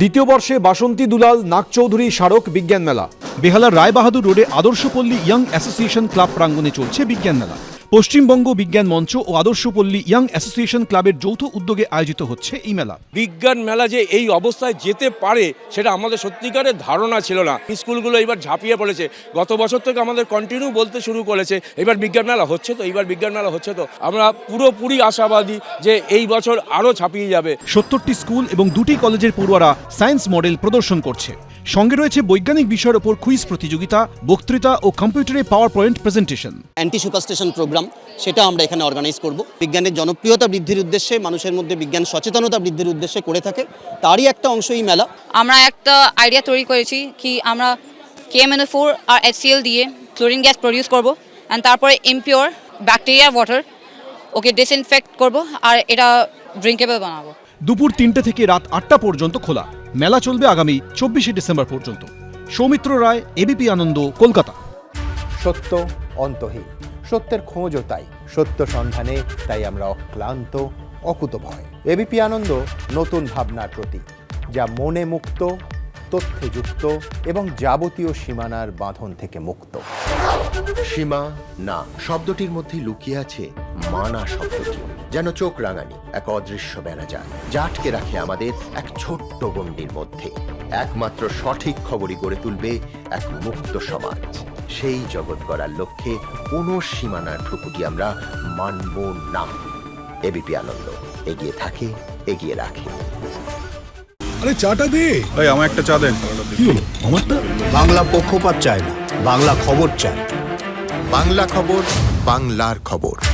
দ্বিতীয় বর্ষে বাসন্তী দুলাল নাগচৌধুরী স্মারক বিজ্ঞান মেলা। বেহালার রায়বাহাদুর রোডে আদর্শপল্লী ইয়াং অ্যাসোসিয়েশন ক্লাব প্রাঙ্গণে চলছে বিজ্ঞান মেলা। পশ্চিমবঙ্গ বিজ্ঞান মঞ্চ ও আদর্শপল্লী ইয়াং অ্যাসোসিয়েশন ক্লাবের যৌথ উদ্যোগে আয়োজিত হচ্ছে এই মেলা। বিজ্ঞান মেলা যে এই অবস্থায় যেতে পারে সেটা আমাদের সত্যিকারের ধারণা ছিল না। স্কুলগুলো এবার ঝাঁপিয়ে পড়েছে। গত বছর থেকে আমাদের কন্টিনিউ বলতে শুরু করেছে এবার বিজ্ঞান মেলা হচ্ছে তো এইবার বিজ্ঞান মেলা হচ্ছে তো। আমরা পুরোপুরি আশাবাদী যে এই বছর আরও ছাপিয়ে যাবে। সত্তরটি স্কুল এবং দুটি কলেজের পড়ুয়ারা সায়েন্স মডেল প্রদর্শন করছে। সঙ্গে রয়েছে বৈজ্ঞানিক বিষয়ের ওপর কুইজ প্রতিযোগিতা বক্তৃতা ও কম্পিউটারে power point presentation anti superstition program সেটা আমরা এখানে অর্গানাইজ করব। বিজ্ঞানের জনপ্রিয়তা বৃদ্ধির উদ্দেশ্যে মানুষের মধ্যে বিজ্ঞান সচেতনতা বৃদ্ধির উদ্দেশ্যে করে থাকে। তারই একটা অংশ এই মেলা। আমরা একটা আইডিয়া তৈরি করেছি কি আমরা কেএমএনও ফোর আর এইচসিএল দিয়ে ক্লোরিন গ্যাস প্রডিউস করব অ্যান্ড তারপরে impure bacteria water okay disinfect করব আর এটা ড্রিঙ্কেবল বানাবো। দুপুর তিনটে থেকে রাত আটটা পর্যন্ত খোলা। মেলা চলবে আগামী চব্বিশে ডিসেম্বর পর্যন্ত। সৌমিত্র রায় এবিপি আনন্দ কলকাতা। সত্য অন্তহীন। সত্যের খোঁজও তাই। সত্য সন্ধানে তাই আমরা অক্লান্ত অকুতভয়। এবিপি আনন্দ নতুন ভাবনার প্রতীক যা মনে মুক্ত তথ্যে যুক্ত এবং যাবতীয় সীমানার বাঁধন থেকে মুক্ত। সীমা না শব্দটির মধ্যে লুকিয়ে আছে মানা শব্দটি যেন চোখ রাঙানি এক অদৃশ্য বেড়াজাল যা আটকে রাখে আমাদের এক ছোট্ট গণ্ডির মধ্যে। একমাত্র সঠিক খবরই গড়ে তুলবে এক মুক্ত সমাজ। সেই জগৎ গড়ার লক্ষ্যে কোনো সীমানার ঠুকুটি আমরা মানব না। এবিপি আনন্দ এগিয়ে থাকে এগিয়ে রাখে। আরে চাটা দে। এই আমার একটা চা দেন। কি হলো? আমারটা? বাংলা পক্ষপাত চায় না বাংলা খবর চায়। বাংলা খবর বাংলার খবর।